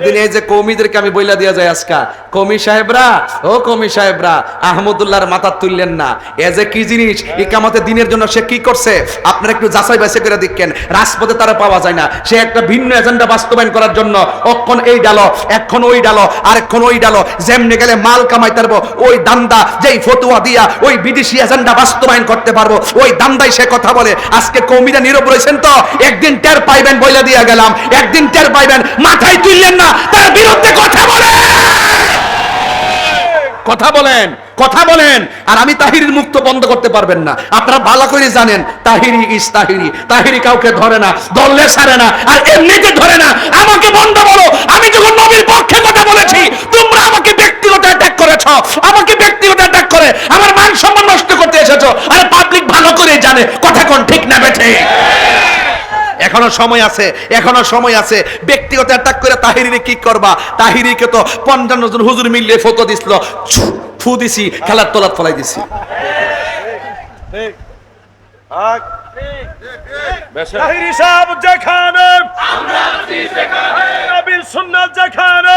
একদিন এই যে কৌমিদেরকে আমি বইলা দিয়া যায় আজকা, কমি সাহেবরা, ও কমি সাহেবরা, আহমদুল্লাহর মাথা তুললেন না। এ যে কি জিনিস ইকামতে দিনের জন্য সে কি করছে? আপনারা একটু যাচাই বাছাই করে দেখেন, রাজপথে তারা পাওয়া যায় না। সে একটা ভিন্ন এজেন্ডা বাস্তবায়ন করার জন্য, অক্ষণ এই ডালো এখন ওই ডালো আরেকক্ষণ ওই ডালো, যেমনি গেলে মাল কামাই পারব ওই দান্দা যেই ফতুয়া দিয়া ওই বিদেশি এজেন্ডা বাস্তবায়ন করতে পারব, ওই দান্দাই সে কথা বলে। আজকে কৌমিরা নীরব রয়েছেন তো, একদিন টের পাইবেন বইলা দিয়া গেলাম, একদিন টের পাইবেন, মাথায় তুললেন না। তার বিরুদ্ধে কথা বলে কথা বলেন কথা বলেন। আর আমি তাহিরির মুক্ত বন্ধ করতে পারবেন না। আপনারা ভালো করে জানেন, তাহিরি ইস তাহিরি। তাহিরি কাউকে ধরে না ধরলে সারে না, আর এমনিতে ধরে না। আমাকে বন্ধ বলো, আমি যখন নবীর পক্ষে কথা বলেছি, তোমরা আমাকে ব্যক্তিগত অ্যাটাক করেছ। আমাকে ব্যক্তিগত অ্যাটাক করে, আমার মান সম্মান নষ্ট করতে এসেছ। আর এখনও সময় আছে, এখনও সময় আছে। ব্যক্তিগত অ্যাটাক করে তাহিরি কি করবা? তাহিরিকে তো পঞ্চান্ন জন হুজুর মিললে ফটো দিছিল ফু দিছি, খেলার তলাত ফলাই দিছি। তাহিরি সাহেব যেখানে, আমরা আছি সেখানে। নবীর সুন্নাত যেখানে।